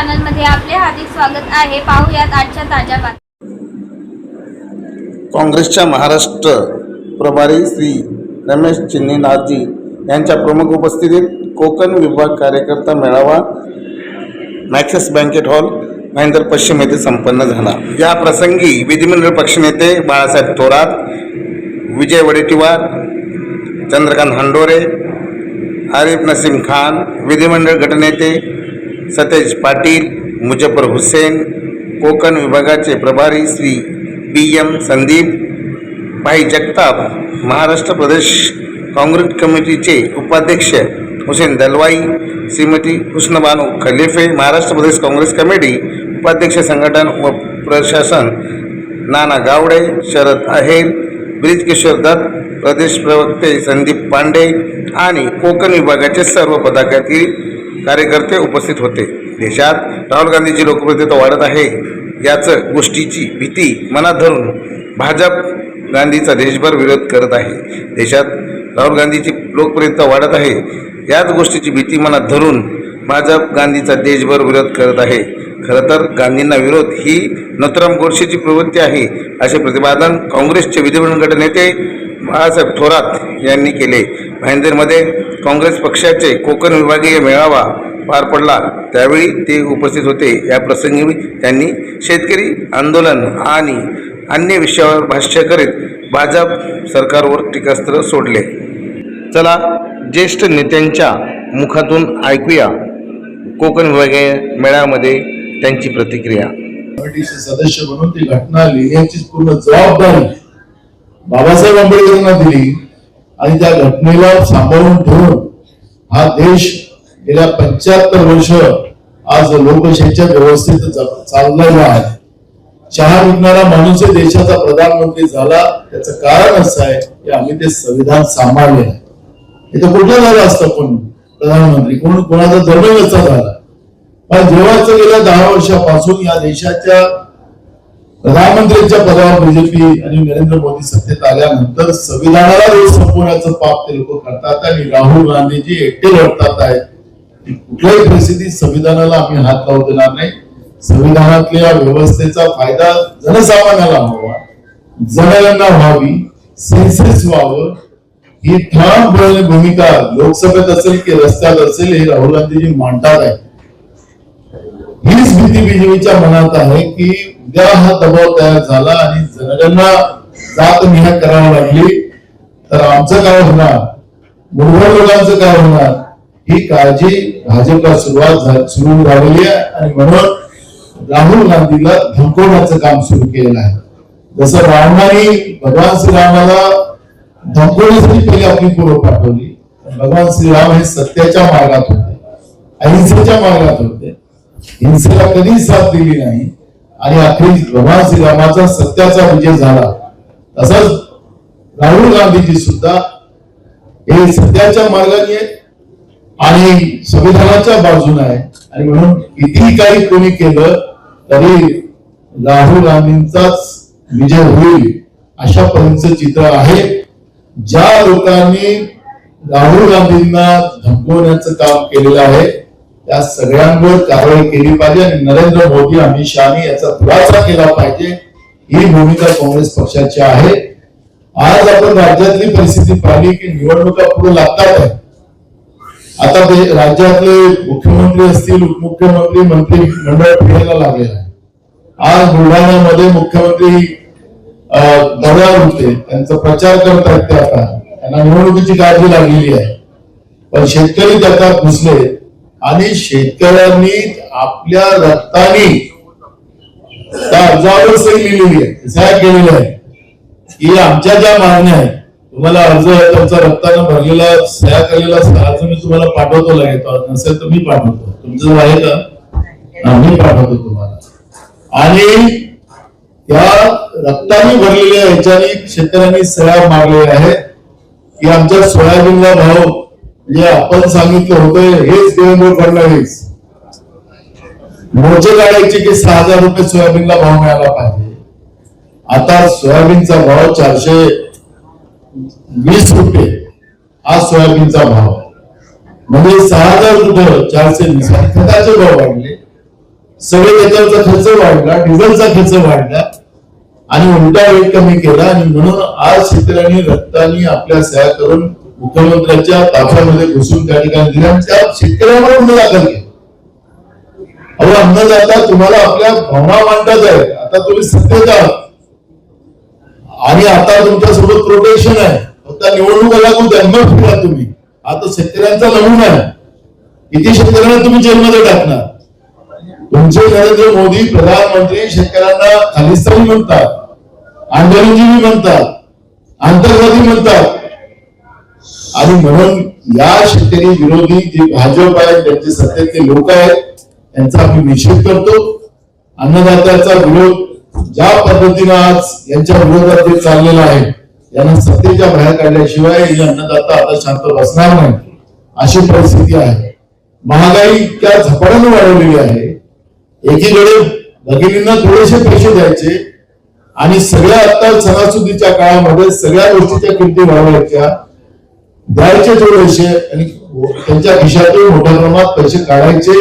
चॅनलमध्ये आपले हार्दिक स्वागत आहे. पाहूयात आजच्या ताज्या बातम्या. काँग्रेसच्या महाराष्ट्र प्रभारी श्री रमेश चिन्नीनाथजी यांच्या प्रमुख उपस्थितीत कोकण विभाग कार्यकर्ता मेळावा मॅक्सिस बँकेट हॉल महेंद्र पश्चिम येथे संपन्न झाला. या प्रसंगी विधिमंडळ पक्षनेते बाळासाहेब थोरात विजय वडेट्टीवार चंद्रकांत हंडोरे आरिफ नसीम खान विधिमंडळ गटनेते सतेज पाटील मुजफ्फर हुसेन कोकण विभागाचे प्रभारी श्री बी एम संदीप भाई जगताप महाराष्ट्र प्रदेश काँग्रेस कमिटीचे उपाध्यक्ष हुसेन दलवाई श्रीमती कृष्णबानू खलिफे महाराष्ट्र प्रदेश काँग्रेस कमिटी उपाध्यक्ष संघटन व प्रशासन नाना गावडे शरद अहेर ब्रिजकिशोर दत्त प्रदेश प्रवक्ते संदीप पांडे आणि कोकण विभागाचे सर्व पदाधिकारी कार्यकर्ते उपस्थित होते. देशात राहुल गांधीची लोकप्रियता वाढत आहे याचं गोष्टीची भीती मनात धरून भाजप गांधीचा देशभर विरोध करत आहे. देशात राहुल गांधीची लोकप्रियता वाढत आहे याच गोष्टीची भीती मनात धरून भाजप गांधीचा देशभर विरोध करत आहे. खरं तर गांधींना विरोध ही नथुराम गोडसेची प्रवृत्ती आहे असे प्रतिपादन काँग्रेसचे विधिमंडळ गटनेते बाळासाहेब थोरात यांनी केले. भाईंदरमध्ये काँग्रेस पक्षाचे कोकण विभागीय मेळावा पार पडला. त्यावेळी ते उपस्थित होते. या प्रसंगी त्यांनी शेतकरी आंदोलन आणि अन्य विषयावर भाष्य करीत भाजप सरकारवर टीकास्त्र सोडले. चला ज्येष्ठ नेत्यांच्या मुखातून ऐकूया कोकण विभागीय मेळाव्यामध्ये त्यांची प्रतिक्रिया. सदस्य म्हणून ती घटना लिहिण्याची पूर्ण जबाबदारी बाबासाहेब आंबेडकरांना दिली आणि त्या घटनेला सांभाळून ठेवून हा देश गेल्या पंच्याहत्तर वर्ष आज लोकशाहीच्या व्यवस्थेत चाललेला आहे. चहा विकणारा माणूस देशाचा प्रधानमंत्री झाला त्याचं कारण असं आहे की आम्ही ते संविधान सांभाळले आहे. इथं कुठलं झालं असतं कोण प्रधानमंत्री? कोण कोणाचा जन्मच झाला? पण जेव्हाच गेल्या दहा वर्षापासून या देशाच्या प्रधानमंत्र्यांच्या पदावर बीजेपी आणि नरेंद्र मोदी सत्तेत आल्यानंतर संविधानाला दोष संपवण्याचं पाप ते लोक करतात आणि राहुल गांधीजी एकटे लढतात आहेत. कुठल्याही परिस्थितीत संविधानाला आम्ही हात लावू देणार नाही. संविधानातल्या व्यवस्थेचा फायदा जनसामान्याला व्हावा जनगणना व्हावी. सेन्सेस व्हावं. ही ठामपणे भूमिका लोकसभेत असेल की रस्त्यात असेल हे राहुल गांधीजी मांडतात आहे हीच भीती बीजेपीच्या मनात आहे की उद्या हा दबाव तयार झाला आणि जनगणना जात निहा करावी लागली. तर आमचं काय होणार? मुरघर लोकांचं काय होणार? ही काळजी भाजपला सुरुवात सुरू झालेली आहे आणि म्हणून राहुल गांधीला धमकवण्याचं काम सुरू केलेलं आहे. जसं रावणाने भगवान श्रीरामाला धमकवण्यासाठी पहिली आपली पूर्व पाठवली. भगवान श्रीराम हे सत्याच्या मार्गात होते. अहिंसेच्या मार्गात होते. हिंसेला कधी साथ दिली नाही. आणि अखेर भगवान श्रीरामाचा सत्याचा विजय झाला. तसंच राहुल गांधीजी सुद्धा हे सत्याच्या मार्गाने आहेत आणि संविधानाच्या बाजूने आहे आणि म्हणून कितीही काही कोणी केलं तरी राहुल गांधींचाच विजय होईल अशा पर्यंतचं चित्र आहे. ज्या लोकांनी राहुल गांधींना धमकवण्याचं काम केलेलं आहे त्या सगळ्यांवर कारवाई केली पाहिजे आणि नरेंद्र मोदी अमित शहानी याचा खुलासा केला पाहिजे. ही भूमिका काँग्रेस पक्षाची आहे. आज आपण राज्यातली परिस्थिती पाहिली की निवडणुका पुढे लागतात. आहे आता ते राज्यातले मुख्यमंत्री असतील उपमुख्यमंत्री मंत्री मंडळ फिरायला लागले आहे आज बुलढाण्यामध्ये मुख्यमंत्री अं, दौऱ्यावर होते. त्यांचा प्रचार करत आहेत ते आता. त्यांना निवडणुकीची काळजी लागलेली आहे. पण शेतकरी त्याच्यात घुसले आणि शेतकऱ्यांनी आपल्या रक्ताने त्या अर्जावर सही लिहिलेली आहे सह्या केलेल्या आहे की आमच्या ज्या मागण्या आहेत तुम्हाला अर्ज आहे तुमचा रक्तानं भरलेला सह्या केलेला अर्ज मी तुम्हाला पाठवतो लागेल नसेल तर मी पाठवतो. तुमचं आहे का? मी पाठवतो तुम्हाला. आणि त्या रक्ताने भरलेल्या ह्याच्याने शेतकऱ्यांनी सह्या मागलेल्या आहेत. की आमच्या सोयाबीनला भाव जे आपण सांगितलं होतं हेच देवेंद्र फडणवीस. मोर्चे काढायचे की सहा हजार रुपये सोयाबीनला भाव मिळाला पाहिजे. आता सोयाबीनचा भाव चारशे वीस रुपये. हा सोयाबीनचा भाव म्हणजे सहा हजार रुपये चारशे वीस. खताचे भाव वाढले. सगळे त्याच्यावरचा खर्च वाढला डिझेलचा खर्च वाढला. आणि उलटा वेट कमी केला. आणि म्हणून आज शेतकऱ्यांनी रक्तानी आपल्या सह्या करून मुख्यमंत्र्यांच्या ताफ्यामध्ये घुसून त्या ठिकाणी दिल्या. त्या शेतकऱ्यांना गुन्हा दाखल केला अहो अन्नदाता तुम्हाला आपल्या भावना मांडत आहे. आता तुम्ही सत्तेत आहात. आणि आता तुमच्यासोबत प्रोटेक्शन आहे. फक्त निवडणूक लागू द्या फिरा तुम्ही. आता शेतकऱ्यांचा नमुना आहे. किती शेतकऱ्यांना तुम्ही जेलमध्ये टाकणार? तुमचे नरेंद्र मोदी प्रधानमंत्री शेतकऱ्यांना खालिस्तानी म्हणतात. आंदोलनजीवी म्हणतात. आंतरवादी म्हणतात. आणि म्हणून या शेतकरी विरोधी जे भाजप आहे त्यांचे सत्तेतले लोक आहेत त्यांचा आम्ही निषेध करतो. अन्नदात्याचा विरोध ज्या पद्धतीनं आज यांच्या विरोधात जे चाललेला आहे यांना सत्तेच्या बाहेर काढल्याशिवाय हे अन्नदाता आता शांत बसणार नाही अशी परिस्थिती आहे. महागाई इतक्या झपाट्यानं वाढवलेली आहे. एकीकडे भगिनींना थोडेसे पैसे द्यायचे आणि सगळ्या आता सणासुदीच्या काळामध्ये सगळ्या गोष्टीच्या किमती वाढवायच्या. द्यायचे थोडेसे आणि त्यांच्या खिशातून मोठ्या प्रमाणात पैसे काढायचे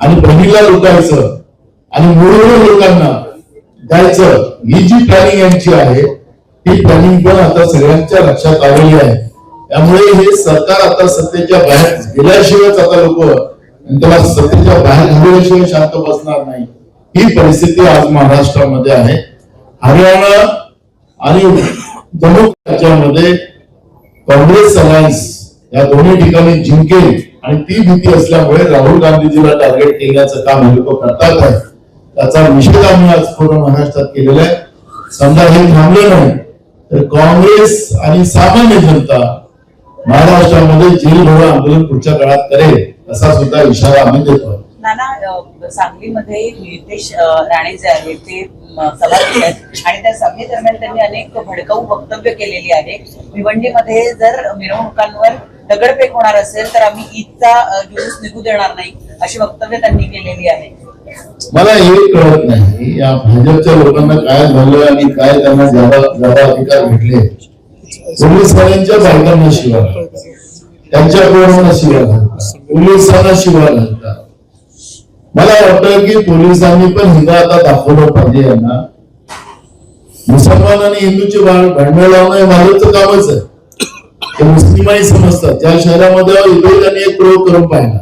आणि बहिणीला लुटायचं आणि मूळवर लोकांना द्यायचं. ही जी प्लॅनिंग यांची आहे ती प्लॅनिंग पण आता सगळ्यांच्या लक्षात आलेली आहे. त्यामुळे हे सरकार आता सत्तेच्या बाहेर गेल्याशिवायच आता लोक त्याला सत्तेच्या बाहेर घालवल्याशिवाय शांत बसणार नाही. ही परिस्थिती आज महाराष्ट्रामध्ये आहे. हरियाणा आणि जम्मू राज्यामध्ये काँग्रेस अलायन्स या दोन्ही ठिकाणी जिंकेल आणि ती भीती असल्यामुळे राहुल गांधीजीला टार्गेट केल्याचं काम हे लोक करतात आहे. त्याचा निषेध आम्ही आज पूर्ण महाराष्ट्रात केलेला आहे. समजा हे थांबलं नाही तर काँग्रेस आणि सामान्य जनता महाराष्ट्रामध्ये जेलभरो आंदोलन पुढच्या काळात करेल असा सुद्धा इशारा आम्ही देतो. नाना सांगलीमध्ये नितेश राणे जे आहेत ते म, सभापती आहेत. आणि त्या सभेदरम्यान त्यांनी अनेक भडकाऊ वक्तव्य केलेली आहे. भिवंडीमध्ये जर मिरवणुकांवर दगडफेक होणार असेल तर आम्ही ईदचा जुलूस निघू देणार नाही अशी वक्तव्य त्यांनी केलेली आहे. मला हे कळत नाही या भाजपच्या लोकांना काय झालं आणि काय त्यांना जादा जादा अधिकार भेटले? पोलिसांच्या बायकांना शिवाय. त्यांच्या कोणाला शिवाय. घालतात पोलिसांना शिवाय. घालतात मला वाटतं की पोलिसांनी पण हिंदा आता दाखवलं पाहिजे यांना. मुसलमान आणि हिंदूचे भां- भांडण लावणं हे भाजपचं कामच आहे. ते मुस्लिमही समजतात. ज्या शहरामध्ये इथे त्यांनी एक प्रयोग करून पाहिला.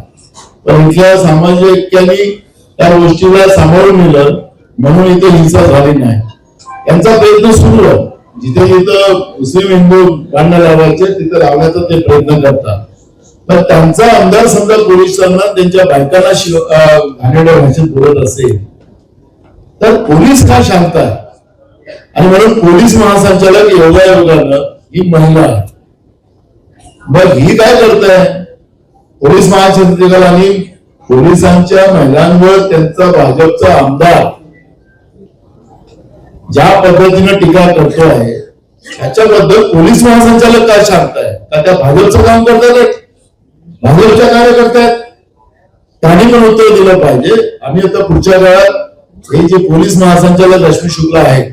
पण इथल्या सामाजिक ऐक्याने त्या गोष्टीला सांभाळून नेलं म्हणून इथे हिंसा झाली नाही. यांचा प्रयत्न सुरू आहे. जिथे जिथं मुस्लिम हिंदू भांडण लावायचे तिथे लावण्याचा ते प्रयत्न करतात. पण त्यांचा आमदार समजा पोलिसांना त्यांच्या बायकांना शिव घाणेरड्या भाषेत बोलत असेल तर पोलीस का शांत आहे आणि म्हणून पोलीस महासंचालक योगायोगानं ही महिला आहे. मग ही काय करताय? पोलीस महासंचालकांनी पोलिसांच्या महिलांवर त्यांचा भाजपचा आमदार ज्या पद्धतीनं टीका करतो आहे त्याच्याबद्दल पोलीस महासंचालक काय शांत आहे? का त्या भाजपचं काम करतात भाजपच्या कार्यकर्त्यात त्यांनी पण उत्तर दिलं पाहिजे. आम्ही आता पुढच्या काळात हे जे पोलीस महासंचालक रश्मी शुक्ला आहेत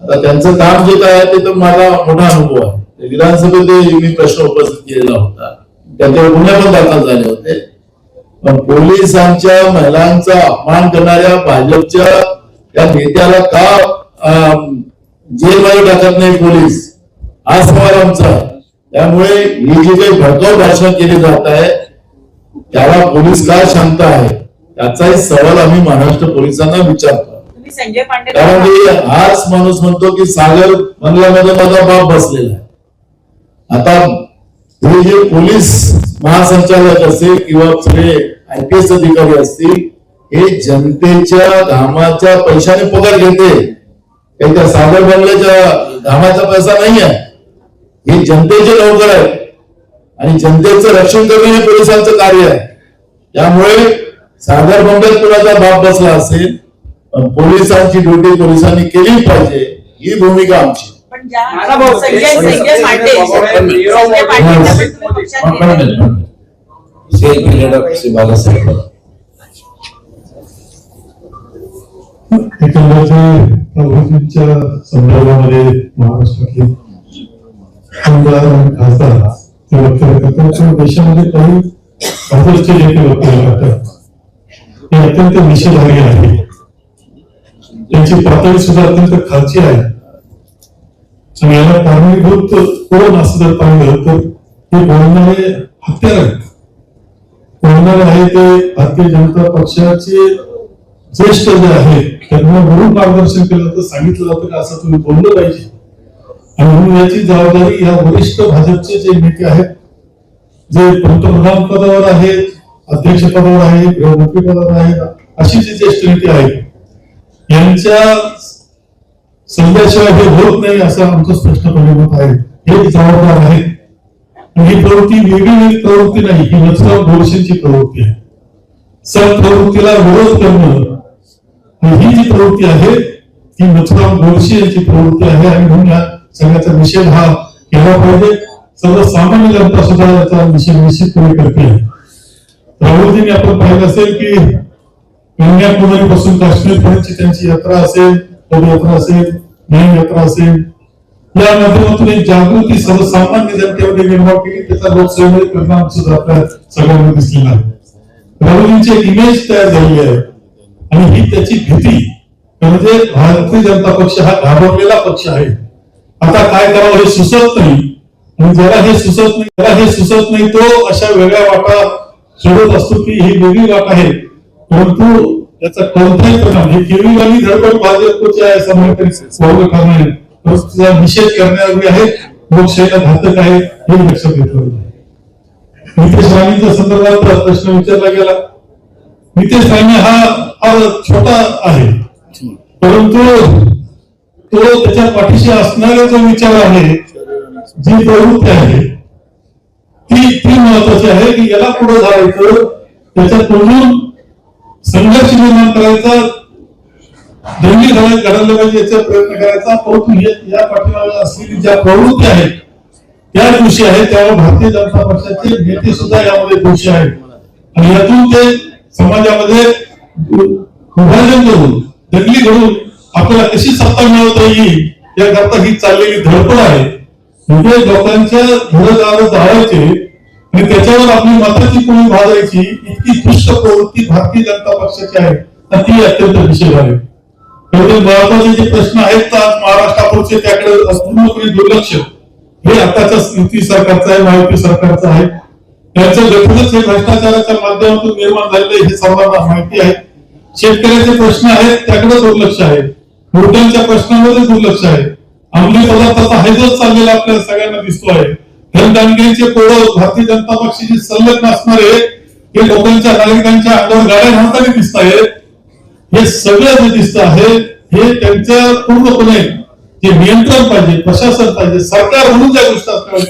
आता त्यांचं काम जे काय आहे ते तर माझा मोठा अनुभव आहे. विधानसभेत मी प्रश्न उपस्थित केलेला होता. त्याच्यावर गुन्हे पण दाखल झाले होते. पण पोलिसांच्या महिलांचा अपमान करणाऱ्या भाजपच्या त्या नेत्याला का अं, जेलमध्ये टाकत नाही पोलीस? हा सवाल आमचा आहे. त्यामुळे ही जी काही भडकाऊ भाषण केली जात आहे त्याला पोलीस का शांत आहे त्याचाही सवाल आम्ही महाराष्ट्र पोलिसांना विचारतो. तुम्ही संजय पांडे कारण की हाच माणूस म्हणतो की सागर बंगल्यामध्ये माझा बाप बसलेला आहे. आता हे जे पोलीस महासंचालक असेल किंवा सगळे आयपीएस अधिकारी असतील हे जनतेच्या घामाच्या पैशाने पगार घेते. काही त्या सागर बंगल्याच्या घामाचा पैसा नाही आहे हे जनतेचे नोकर आहेत आणि जनतेचं रक्षण करणे हे पोलिसांचं कार्य आहे. त्यामुळे सागर बंगल्यात कुणाचा बाप बसला असेल पण पोलिसांची ड्युटी पोलिसांनी केली पाहिजे. ही भूमिका आमची. एकंदरीत संदर्भामध्ये महाराष्ट्रातले आमदार आणि खासदार ते वक्तव्य करतात पण देशामध्ये काही काँग्रेसचे नेते वक्तव्य करतात हे अत्यंत निषेधार्ह आहे त्यांची पातळी सुद्धा अत्यंत खालची आहे आणि याला कारणीभूत कोण असं जर पाहिलं तर हे बोलणारे हत्यार आहेत बोलणारे आहे ते भारतीय जनता पक्षाचे ज्येष्ठ जे आहेत त्यांना म्हणून मार्गदर्शन केलं तर सांगितलं जातं का असं तुम्ही बोललं पाहिजे आणि म्हणून याची जबाबदारी या वरिष्ठ भाजपचे जे नेते आहेत जे पंतप्रधान पदावर आहेत अध्यक्ष पदावर आहेत गृहमंत्री पदावर आहेत अशी जी ज्येष्ठ नेते आहेत यांच्या सल्ल्याशिवाय हे होत नाही असं आमचं स्पष्टपणे मत आहे. हे जबाबदार आहे. ही प्रवृत्ती वेगळी प्रवृत्ती नाही ही नथुराम गोडसेंची प्रवृत्ती आहे. सण प्रवृत्तीला विरोध करणं ही जी प्रवृत्ती आहे ती नथुराम गोडसे यांची प्रवृत्ती आहे आणि म्हणून या सगळ्याचा निषेध हा केला पाहिजे. सर्वसामान्य जनता सुद्धा याचा निषेध निश्चितपणे करते. राहुलजींनी आपण पाहिलं असेल की कन्याकुमारी पासून काश्मीर पर्यंतची त्यांची यात्रा असेल पदयात्रा असेल न्याय यात्रा असेल. या माध्यमातून एक जागृती सर्वसामान्य जनतेमध्ये निर्माण केली. त्याचा लोकसेवेमध्ये परिणाम सुद्धा आपल्या सगळ्यांना दिसलेला आहे. राहुलजींची एक इमेज तयार झालेली आहे. आणि ही त्याची भीती. म्हणजे भारतीय जनता पक्ष हा घाबरलेला पक्ष आहे. आता काय करावं हे सुचत नाही. आणि ज्याला हे सुचत नाही त्याला हे सुचत नाही तो अशा वेगळ्या वाटा शोधत असतो की ही वेगळी वाट आहे. परंतु त्याचा कोणताही परिणाम हे केविलवाणी धडपड भाजपची आहे असं नाही. निषेध करण्यायोग्य आहे. लोकशाहीला घातक आहे हे लक्षात घेतलं पाहिजे नितेश राणेंच्या संदर्भात प्रश्न विचारला गेला. नितेश राणे हा फार छोटा आहे. परंतु तो त्याच्या पाठीशी असणारा जो विचार आहे जी प्रवृत्ती आहे ती ती महत्वाची आहे की याला पुढे जायचं त्याच्याकडून संघर्ष निर्माण करायचा दोन्ही घडत घडवलं पाहिजे याचा प्रयत्न करायचा परंतु या पाठीमागे असलेली ज्या प्रवृत्ती आहेत त्या दिवशी आहेत त्यावर भारतीय जनता पक्षाचे नेते सुद्धा यामध्ये दोषी आहेत. आणि यातून ते समाजामध्ये विभाजन करून दंगली घडून आपल्याला कशी सत्ता मिळवता येईल? याकरता ही चाललेली धडपड आहे. म्हणजे लोकांच्या घरदार जाळायचे आणि त्याच्यावर आपली मताची कोणी भाजायची इतकी दुष्ट प्रवृत्ती भारतीय जनता पक्षाची आहे आणि ती अत्यंत विषय आहे. महत्त्वाचे जे प्रश्न आहेत तर आज महाराष्ट्रापुरचे त्याकडे पूर्णपणे दुर्लक्ष. हे आताच्या युती सरकारचं आहे महायुती सरकारचं आहे. त्यांचं गठनच हे भ्रष्टाचाराच्या माध्यमातून निर्माण झालेलं हे सर्वांना माहिती आहे. शेतकऱ्याचे प्रश्न आहेत त्याकडे दुर्लक्ष आहे. नोटांच्या प्रश्नामध्ये दुर्लक्ष आहे. अंमली पदार्थाचा हैदच चाललेला आपल्याला सगळ्यांना दिसतो आहे धनदानगिरीचे पोरं भारतीय जनता पक्षाचे संलग्न असणारे हे लोकांच्या नागरिकांच्या अंगावर गाड्या घालताना दिसत आहेत हे सगळं जे दिसत आहे हे त्यांच्या पूर्णपणे जे नियंत्रण पाहिजे प्रशासन पाहिजे सरकार म्हणून ज्या गोष्टी असतात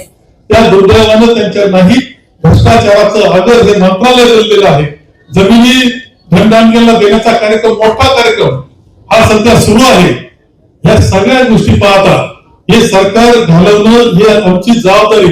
त्या दुर्दैवानं त्यांच्या नाही. भ्रष्टाचाराचं आदर हे मंत्रालय दिलेलं आहे. जमिनी धनदानगेला देण्याचा कार्यक्रम मोठा कार्यक्रम. हा सध्या सुरू आहे. या सगळ्या गोष्टी पाहता हे सरकार घालवणं ही आमची जबाबदारी.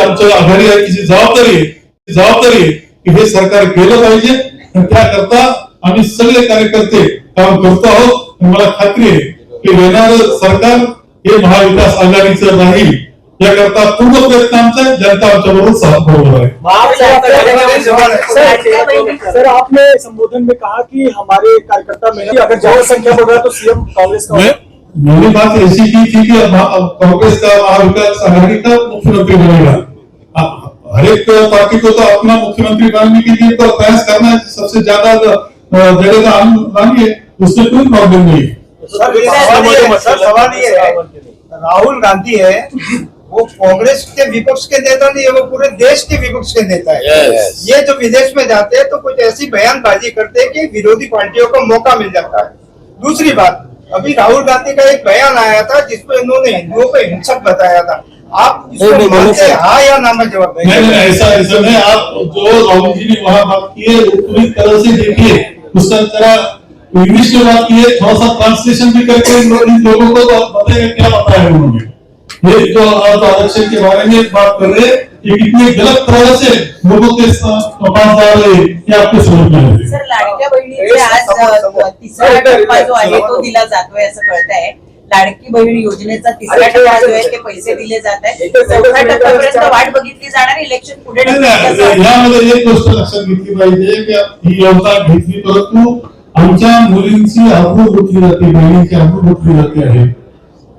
आमच्या आघाडी आहे जी जबाबदारी आहे. ती जबाबदारी आहे की हे सरकार केलं पाहिजे त्याकरता आम्ही सगळे कार्यकर्ते काम करतो आहोत. मला खात्री आहे की येणारं सरकार हे महाविकास आघाडीचं राहील. याकरता पूर्ण प्रयत्न आमचा आहे. जनता आमच्या बरोबर साथ बरोबर आहे सर सर आपने संबोधन में कहा कि हमारे कार्यकर्ता मेहनत अगर ज़्यादा संख्या बढ़ रहा है तो सीएम कांग्रेस का मेरी बात ऐसी की थी कि महा- कांग्रेस का महाविकास आघाड़ी का मुख्यमंत्री बनेगा। हर एक पार्टी को तो अपना मुख्यमंत्री बनने के लिए तो प्रयास करना सबसे ज़्यादा जगह का हम मानिए उसमें कोई प्रॉब्लम नहीं है। है सवाल ये है। राहुल गांधी है वो कांग्रेस के विपक्ष के नेता नहीं है वो पूरे देश के विपक्ष के नेता है। Yes. ये जो विदेश में जाते हैं तो कुछ ऐसी बयानबाजी करते हैं कि विरोधी पार्टियों को मौका मिल जाता है। दूसरी बात अभी राहुल गांधी का एक बयान आया था जिसमें इन्होंने हिंदुओं को हिंसक बताया था। आप हाँ या ना में जवाब ऐसा ऐसा नहीं आप जो राहुल जी ने वहाँ बात की है पूरी तरह से देखिए। उसका तरह इंग्लिश में बात की है थोड़ा सा ट्रांसलेशन भी करके इन लोगों को तो बताएगा क्या बताया उन्होंने? ये जो आप आरक्षण के बारे में बात कर रहे हैं ये कितनी गलत तरह से लोगों के सा- पास जा रहे हैं ये आपको समझ में आएगा सर लाडक्या बहिणीचे आज तिसरा टप्पा जो आहे तो दिला जातोय असं कळत आहे लाडकी बहीण योजनेचा तिसरा टप्पा जो आहे ते पैसे दिले जात आहे चौथ्या टप्प्यापर्यंत वाट बघितली जाणार इलेक्शन पुढे. यामध्ये एक गोष्ट लक्षात घेतली पाहिजे की ही योजना घेतली परंतु आमच्या मुलींची लुटली जाते बहिणीची लुटली जाते आहे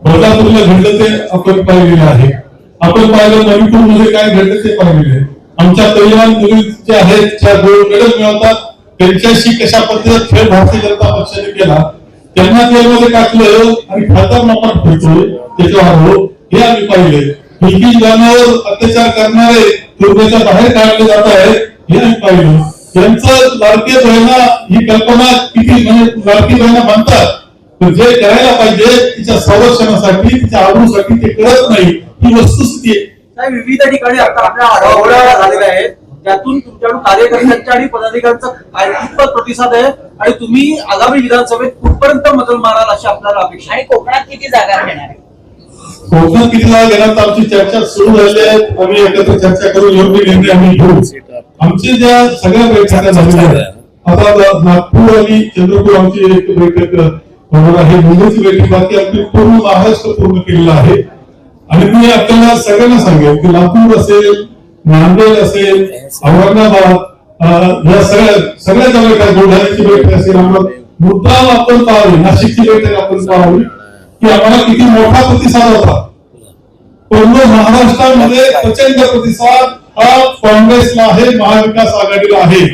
बदलापूरला घडलं ते आपण पाहिलेलं आहे. आपण पाहिलं मणिपूरमध्ये काय घडलं ते पाहिलेलं आहे. आमच्या तरुण मुली ज्या आहेत ज्या गोल्ड मेडल मिळवतात त्यांच्याशी कशा पद्धतीचा खेळ भारतीय जनता पक्षाने केला त्यांना जेलमध्ये टाकलं आणि खासदार मापात फिरतोय त्याच्यावर हो हे आम्ही पाहिले मुलगी जनावर अत्याचार करणारे तुरुंगाच्या बाहेर काढले जात आहेत हे आम्ही पाहिलं त्यांचं लाडके बहिणा ही कल्पना किती म्हणजे लाडकी बहिणा म्हणतात जे करायला पाहिजे तिच्या संरक्षणासाठी तिच्या आबरूसाठी ते करत नाही. ही वस्तुस्थिती आहे. विविध ठिकाणी आता आपल्या आढावा झालेला आहे त्यातून तुमच्याकडून कार्यकर्त्यांच्या आणि पदाधिकाऱ्यांचा काय प्रतिसाद आहे. आणि तुम्ही आगामी विधानसभेत कुठपर्यंत मदत माराल अशी आपल्याला अपेक्षा आहे? आणि कोकणात किती जागा घेणार आहे? कोकणात किती वेळा घेण्यात आमची चर्चा सुरू झाली आहे. आम्ही एकत्र चर्चा करून योग्य निर्णय आम्ही घेऊ. आमचे ज्या सगळ्या बैठका झालेल्या आहेत आता नागपूर आणि चंद्रपूर आमची एक बैठक म्हणून आहे मुंबईची बैठक आपली पूर्ण महाराष्ट्र पूर्ण केलेला आहे. आणि मी आपल्याला सगळ्यांना सांगेन की लातूर असेल नांदेड असेल औरंगाबाद या सगळ्या सगळ्या ज्या बैठका बुलढाण्याची बैठक असेल आम्हाला मुद्दाम आपण पाहावी नाशिकची बैठक आपण पाहावी की आम्हाला किती मोठा प्रतिसाद होता. पूर्ण महाराष्ट्रामध्ये प्रचंड प्रतिसाद हा काँग्रेसला आहे महाविकास आघाडीला आहे.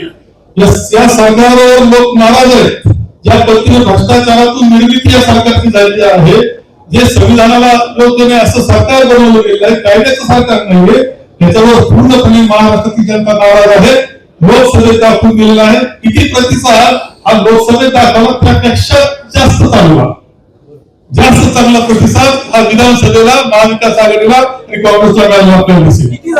या सरकारवर लोक नाराज आहेत. ज्या पद्धतीने भ्रष्टाचारातून निर्मिती या सरकारची झालेली आहे जे संविधानाला लोक देणे असं सरकार बनवलं गेलं आहे कायद्याचं सरकार नाहीये त्याच्यावर पूर्णपणे महाराष्ट्राची जनता नाराज आहे. लोकसभेत दाखवून दिलेला आहे किती प्रतिसाद हा लोकसभेत दाखवला त्यापेक्षा जास्त चालला जास्त चांगला प्रतिसाद हा विधानसभेला महाविकास आघाडीला आणि काँग्रेसला आपल्याला दिसेल किती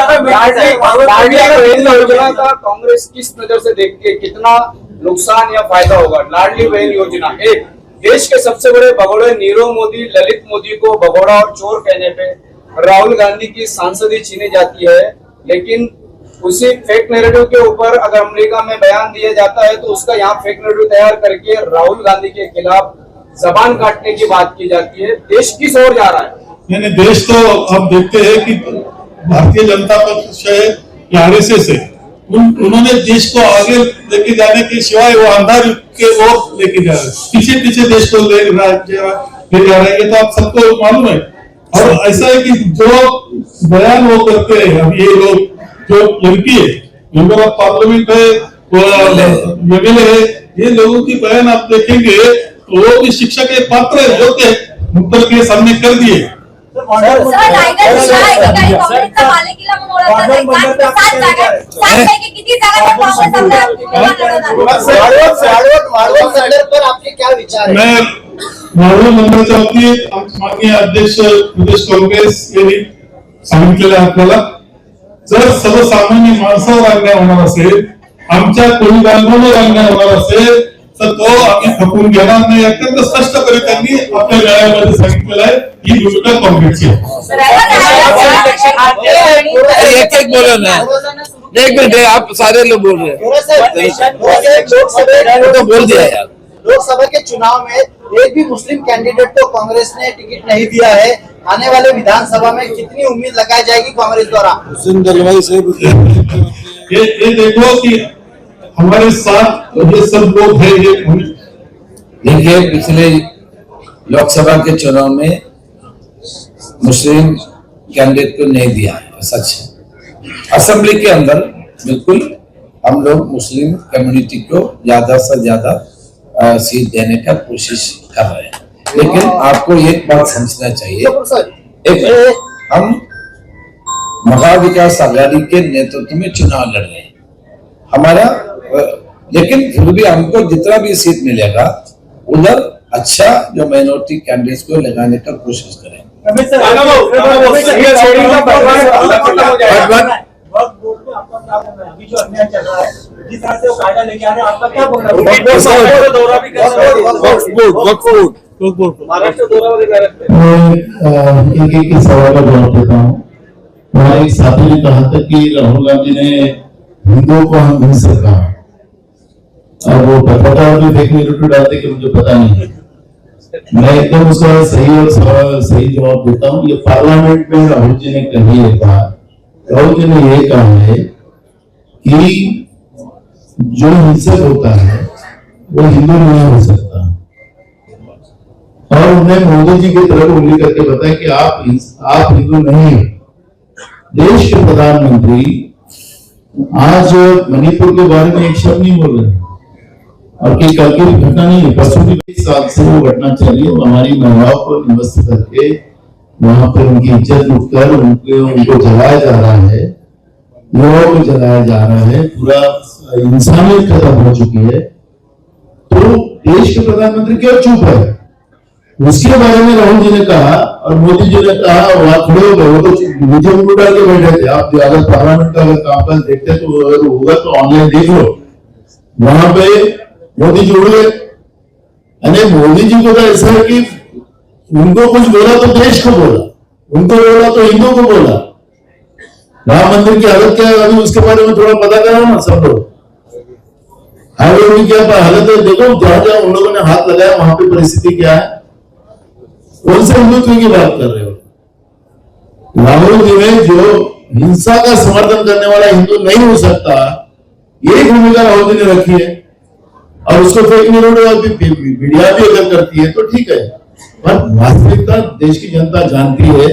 कांग्रेस किस नजर से देख के कितना नुकसान या फ़ायदा होगा। लाडली बहन योजना, एक, देश के सबसे बड़े भगोड़े नीरव मोदी, ललित मोदी को भगोड़ा और चोर कहने पे राहुल गांधी की सांसदी छीनी जाती है, लेकिन उसी फेक नेरेटिव के ऊपर अगर अमेरिका में बयान दिया जाता है तो उसका यहाँ फेक नेरेटिव तैयार करके राहुल गांधी के खिलाफ जबान काटने की बात की जाती है। देश किस ओर जा रहा है? देश तो हम देखते हैं कि भारतीय जनता पक्ष है या आरएसएस है। उन, उन्होंने देश को आगे लेके जाने के सिवाय वो अंधार के ओर लेके जा रहे हैं। पीछे पीछे देश को ले ले जा रहे हैं। ये तो आप सबको मालूम है। और ऐसा है कि जो बयान वो करते हैं अब ये लोग जो एमपी है मेंबर ऑफ़ पार्लियामेंट है एमएलए है ये लोगों की बयान आप देखेंगे तो वो भी शिक्षा के पात्र है जो के मुद्दल के सामने कर दिए। है मैं माननीय अध्यक्ष प्रदेश काँग्रेस यांनी सांगितलेलं आहे आपल्याला जर सर्वसामान्य माणसावर अन्याय होणार असेल आमच्या कोणी बांधवांवर अन्याय होणार असेल तर तो आम्ही खपून घेणार नाही अत्यंत स्पष्टपणे त्यांनी आपल्या मेळाव्यामध्ये सांगितलेलं आहे ही भूमिका काँग्रेसची आहे. एक एक बोलो ना. एक मिनट आप सारे लोग बोल रहे हैं. सा लोकसभा तो बोल दिया यार. लोकसभा के चुनाव में एक भी मुस्लिम कैंडिडेट को कांग्रेस ने टिकट नहीं दिया है। आने वाले विधानसभा में कितनी उम्मीद लगाई जाएगी कांग्रेस द्वारा? ये ये देखो कि हमारे साथ ये सब लोग हैं ये देखिए पिछले लोकसभा के चुनाव में मुस्लिम कैंडिडेट को नहीं दिया है सच है। असेंबली के अंदर बिल्कुल हम लोग मुस्लिम कम्युनिटी को ज़्यादा से ज़्यादा सीट देने का कोशिश कर रहे हैं। लेकिन आपको एक बात समझना चाहिए। एक मिनट, हम महाविकास आघाड़ी के नेतृत्व में चुनाव लड़ रहे हैं। हमारा लेकिन फिर भी हमको जितना भी सीट मिलेगा उधर अच्छा जो माइनॉरिटी कैंडिडेट को लगाने का कोशिश करें एक एक साथी ने कहा था कि राहुल गांधी ने हिंदुओं को हम हिंसक कहा। और वो और भी फेक नेगेटिव डालते कि मुझे पता नहीं है? मैं एकदम उसका सही और सही जवाब देता हूँ। ये पार्लियामेंट में राहुल जी ने कही है बात राहुल जी ने ये कहा है कि जो हिंसक होता है, वो हिंदू नहीं हो सकता। और उन्हें मोदी जी की तरफ़ उंगली करके बताया कि आप आप हिंदू नहीं देश के प्रधानमंत्री आज मणिपुर के बारे में एक शब्द नहीं बोल रहे। और कि कल की घटना नहीं है परसों की साल से वो घटना चली है हमारी महिलाओं को निवस्त करके वहाँ पर उनकी इज़्ज़त लुट कर उनको उनको जलाया जा रहा है युवाओं को जलाया जा रहा है, पूरा इंसानियत खत्म हो चुकी है। तो देश के प्रधानमंत्री क्यों चुप है? उसके बारे में राहुल जी ने कहा और मोदी जी ने कहा, वहाँ खड़े हो गए, वो तो नीचे उनको डाल के बैठे थे। आप अगर पार्लियामेंट का अगर कामकाज देखते तो अगर होगा तो ऑनलाइन देख लो। वहाँ पे मोदी जी उड़ गए अरे मोदी जी को तो ऐसा है कि उनको कुछ बोला तो देश को बोला, उनको बोला तो हिंदू को बोला। राम मंदिर की हालत क्या है अभी उसके बारे में थोड़ा पता करो ना सब लोग। हाईवे में क्या हालत है? देखो, जहाँ जहाँ उन लोगों ने हाथ लगाया, वहाँ पे परिस्थिति क्या है? कौन से हिंदुत्व की बात कर रहे हो? राहुल जी ने जो हिंसा का समर्थन करने वाला हिंदू नहीं हो सकता ये भूमिका राहुल जी ने रखी है। और उसको फेक न्यूज़ मीडिया भी अगर करती है तो ठीक है। पर वास्तविकता देश की जनता जानती है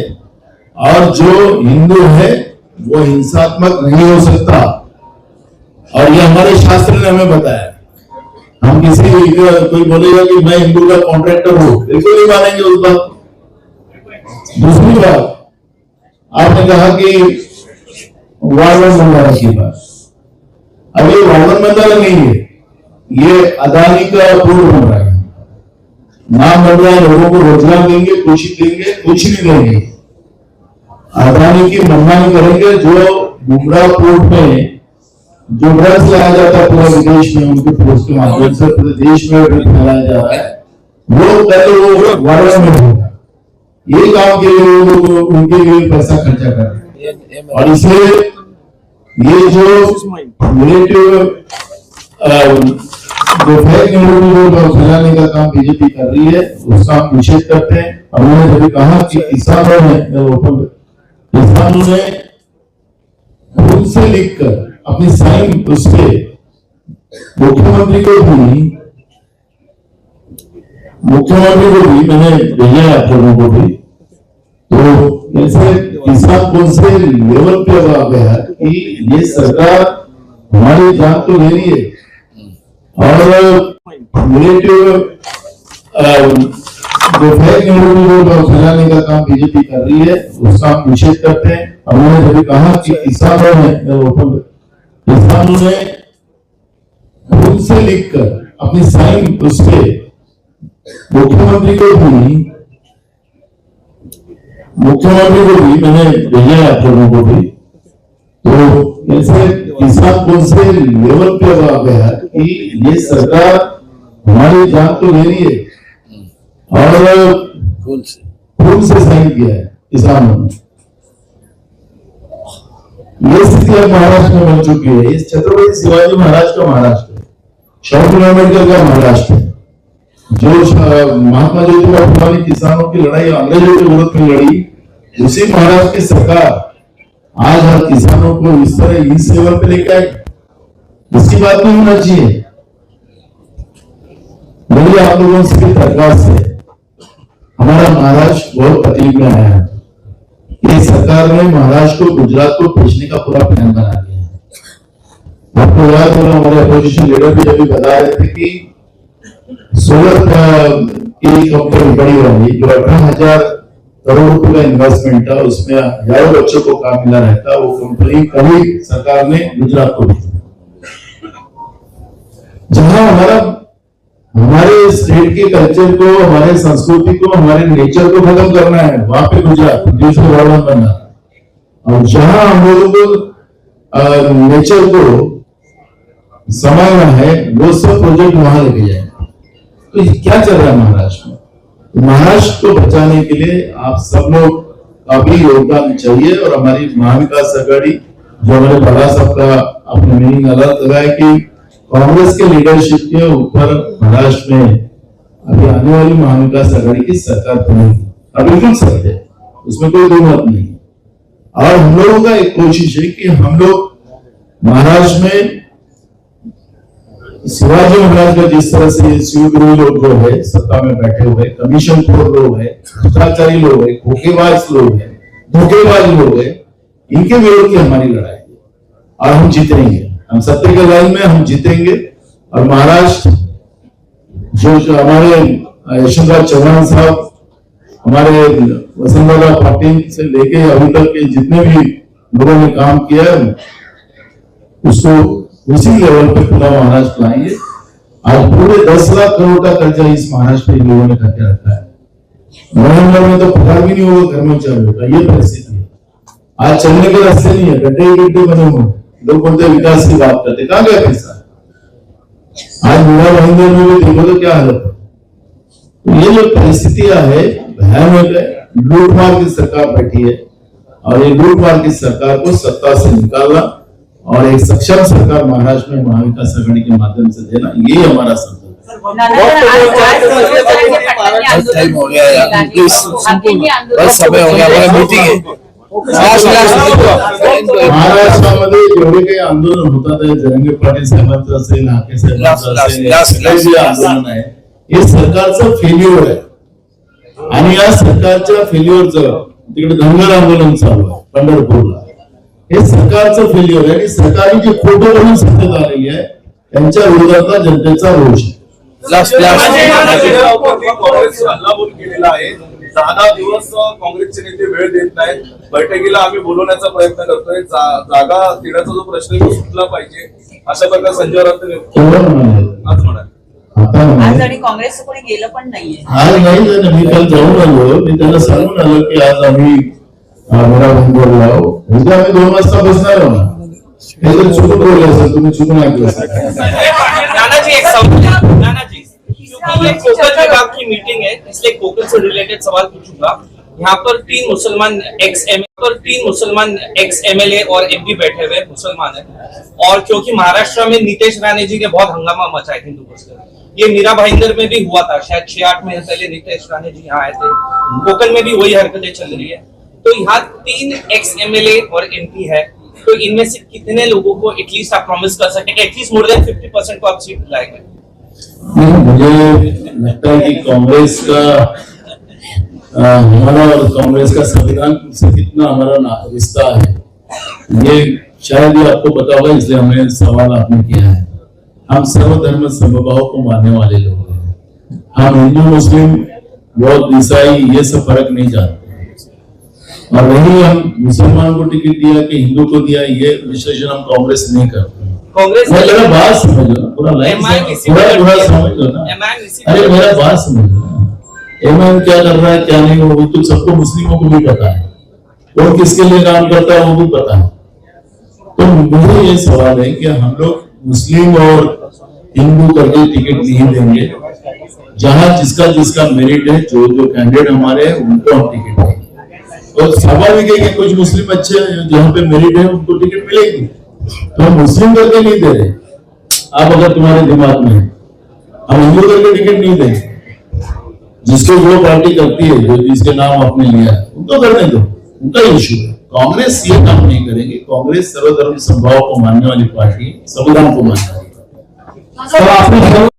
और जो हिंदू है, वो हिंसात्मक नहीं हो सकता। और ये हमारे शास्त्र ने हमें बताया। हम किसी कोई बोलेगा कि मैं हिंदू का कॉन्ट्रैक्टर हूँ, बिल्कुल नहीं मानेंगे उस बात। दूसरी बात, आपने कहा कि वार्डन मंडाला की बात। अब ये मंडाला नहीं है। ये अदानी का पुल बन रहा है। नाम बन रहा है, लोगों को रोज़गार देंगे, कुछ ही देंगे, कुछ नहीं देंगे। अदानी की मनमानी करेंगे, जो बुमराह पोर्ट में, जो ड्रग्स लाया जाता है पूरे विदेश में, उनके फोर्स के माध्यम से पूरे देश में भी फैलाया जा रहा है, वो पहले वो वार्डन में होगा। ये काम के लिए लोग उनके लिए पैसा खर्चा कर रहे हैं। और इसलिए ये जो रिलेटिव जो फेक न्यूज़ फैलाने का काम बीजेपी कर रही है, उसका हम निषेध करते हैं। और उन्होंने जब कहा कि किसानों ने किसानों ने खुद से लिखकर अपनी साइन उसके मुख्यमंत्री को भी, मुख्यमंत्री को भी, मैंने भेजा आप लोगों को भी। तो ऐसे किसान कौन से लेवल पे आ गया कि ये सरकार हमारी जान तो ले रही है। और न्यूज़ फैलाने का काम बीजेपी कर रही है, उसका हम निषेध करते हैं। और उन्होंने जब कहा कि किसानों ने किसानों ने खुद से लिखकर अपनी साइन उस पे मुख्यमंत्री को भी, मुख्यमंत्री को भी, मैंने भेजा है आप लोगों को भी। तो ऐसे किसान कौन से लेवल पे अब आ गया कि ये सरकार हमारी जान तो ले रही है। और से? खून से साइन किया है? किसानों ने ये स्थिति अब महाराष्ट्र में बन चुकी है। इस छत्रपति शिवाजी महाराज का महाराष्ट्र है। शॉर्ट अंबेडकर का महाराष्ट्र है। जो महात्मा ज्योतिबा फुले किसानों की लड़ाई अंग्रेज़ों के विरोध में लड़ी उसी महाराष्ट्र की सरकार आज हर किसानों को इस तरह इस सेवा पे लेकर आई। इसकी बात नहीं होना चाहिए। मेरी आप लोगों से भी दरख्वास्त है। हमारा महाराष्ट्र बहुत तकलीफ़ में आया है। ये सरकार ने महाराष्ट्र को गुजरात को भेजने का पूरा प्लान बना दिया है। आपको याद होगा हमारे अपोजिशन लीडर भी अभी बता रहे थे कि अ, की कंपनी बड़ी वाली जो अठारह हज़ार करोड़ रुपए का इन्वेस्टमेंट था उसमें हज़ारों बच्चों को काम मिला रहता वो कंपनी कभी सरकार ने गुजरात को भेजी जहाँ हमारा हमारे स्टेट के कल्चर को, हमारे संस्कृति को, हमारे नेचर को खत्म करना है, वहाँ पे गुजरात, देश को बनना और जहाँ हम लोगों को नेचर को संभालना है, वो सब प्रोजेक्ट वहाँ लेके जाए तो क्या चल रहा है महाराष्ट्र में? तो महाराष्ट्र को बचाने के लिए आप सब लोग का भी योगदान चाहिए और हमारी महाविकास आघाड़ी जो हमारे बड़ा साहब का अपने मीनिंग अलग लगाए कि कांग्रेस के लीडरशिप के ऊपर महाराष्ट्र में अभी आने वाली महाविकास आघाड़ी की सरकार बनेगी अब बिल्कुल सत्य है, उसमें कोई दो मत नहीं और हम लोगों का एक कोशिश है कि हम लोग महाराष्ट्र में, शिवाजी महाराज का जिस तरह से शिवगुरु लोग जो है, सत्ता में बैठे हुए कमीशन खोर लोग है, भ्रष्टाचारी लोग है, धोखेबाज लोग है, धोखेबाज लोग है, इनके विरोध की हमारी लड़ाई है। और हम जीतेंगे हम सत्य के लाइन में हम जीतेंगे। और महाराष्ट्र, जो हमारे यशवंतराव चौहान साहब हमारे वसुंधरा पाटिल से लेके अभी तक के जितने भी लोगों ने काम किया उसको उसी लेवल पे पूरा महाराष्ट्र लाएँगे। आज पूरे दस लाख करोड़ का कर्जा इस महाराष्ट्र में लोगों ने करके रखा है। नवंबर में तो पगार भी नहीं होगा कर्मचारियों का ये परिस्थिति है। आज चलने के रास्ते नहीं है, गड्ढे गड्ढे बने हुए हैं। लोग बोलते हैं विकास की बात करते हैं। कहाँ गया पैसा आज मेरा महेंद्र में भी देखो तो क्या हालत है। तो ये जो परिस्थितियाँ है भयानक है। लूटमार की सरकार बैठी है और ये लूटमार की सरकार को सत्ता से निकालना और एक सक्षम सरकार महाराष्ट्र में महाविकास आघाड़ी के माध्यम से देना ये हमारा संकल्प है। आंदोलन टाइम हो गया यार, समय हो गया मीटिंग है. महाराष्ट्रामध्ये जेवढे काही आंदोलन होतात आहे जरंगे पाटील साहेबांचं असेल Last, साहेबांचं हे. आंदोलन आहे हे सरकारचं फेल्युअर आहे. आणि या सरकारच्या फेल्युअरचं तिकडे धनगर आंदोलन चालू आहे पंढरपूरला. हे सरकारचं फेल्युअर आहे आणि सरकारने जे खोटं बोलून सत्तेत आलेली आहे त्यांच्या विरोधातला जनतेचा रोष आहे काँग्रेस दहा दिवस काँग्रेसचे नेते वेळ देत नाहीत. बैठकीला आम्ही बोलवण्याचा प्रयत्न करतोय. जागा देण्याचा जो प्रश्न आहे तो सुटला पाहिजे. अशा प्रकारे संजय राऊत आज म्हणाले. आता आज आणि काँग्रेसचं कोणी गेलं पण नाहीये. आज नाही झालं मी काल जाऊन आलो. मी त्यांना सांगून आलो की आज आम्ही उद्या दोन वाजता बसणार आहोत. चुकून बोलले असेल तुम्ही चुकून ऐकलं एक की मीटिंग है, इसलिए कोकण से रिलेटेड सवाल पूछूँगा। यहाँ पर तीन मुसलमान एक्स एम पर तीन मुसलमान एक्स एमएलए और एमपी बैठे हुए मुसलमान हैं। और क्योंकि महाराष्ट्र में नीतीश राणे जी ने बहुत हंगामा मचा है हिंदू मुस्लिम। ये मीरा भाईंदर में भी हुआ था, शायद छह आठ महीने पहले नीतीश राणे जी यहाँ आए थे। कोकण में भी वही हरकतें चल रही है। तो यहाँ तीन एक्स एमएलए और एमपी है। तो इनमें से कितने लोगों को एटलीस्ट आप प्रॉमिस कर सकते हैं? एटलीस्ट मोर देन फिफ्टी को आप सीट दिलाएँगे मुझे लगता है कि कांग्रेस का हमारा और कांग्रेस का संविधान से कितना हमारा रिश्ता है। ये शायद ये आपको पता होगा, इसलिए हमें सवाल आपने किया है। हम सर्वधर्म समभाव को मानने वाले लोग हैं। हम हिंदू, मुस्लिम, बौद्ध, ईसाई, ये सब फ़र्क नहीं जानते। और वही हम मुसलमान को टिकट दिया कि हिंदू को दिया, ये विश्लेषण हम कांग्रेस नहीं करते। कांग्रेस मेरा बात समझ लो पूरा लाइन पूरा पूरा। समझ लो ना। अरे मेरा बात समझ लो एमएन क्या कर रहा है क्या नहीं वो तो सबको मुस्लिमों को भी पता है। और किसके लिए काम करता है वो भी पता है। तो मुझे ये सवाल है कि हम लोग मुस्लिम और हिंदू करके टिकट नहीं देंगे। जहाँ जिसका जिसका मेरिट है जो जो कैंडिडेट हमारे हैं उनको हम टिकट देंगे। और स्वाभाविक है कि कुछ मुस्लिम अच्छे हैं जहाँ पे मेरिट है उनको टिकट मिलेगी। तो हम मुस्लिम करके नहीं दे रहे। आप अगर तुम्हारे दिमाग में हम हिंदू करके टिकट नहीं देंगे। जिसको जो पार्टी करती है, जो जिसके नाम आपने लिया है, उनको करने दो। उनका इश्यू है। कांग्रेस ये काम नहीं करेंगे। कांग्रेस सर्वधर्म संभाव को मानने वाली पार्टी संविधान को मानने वाली पार्टी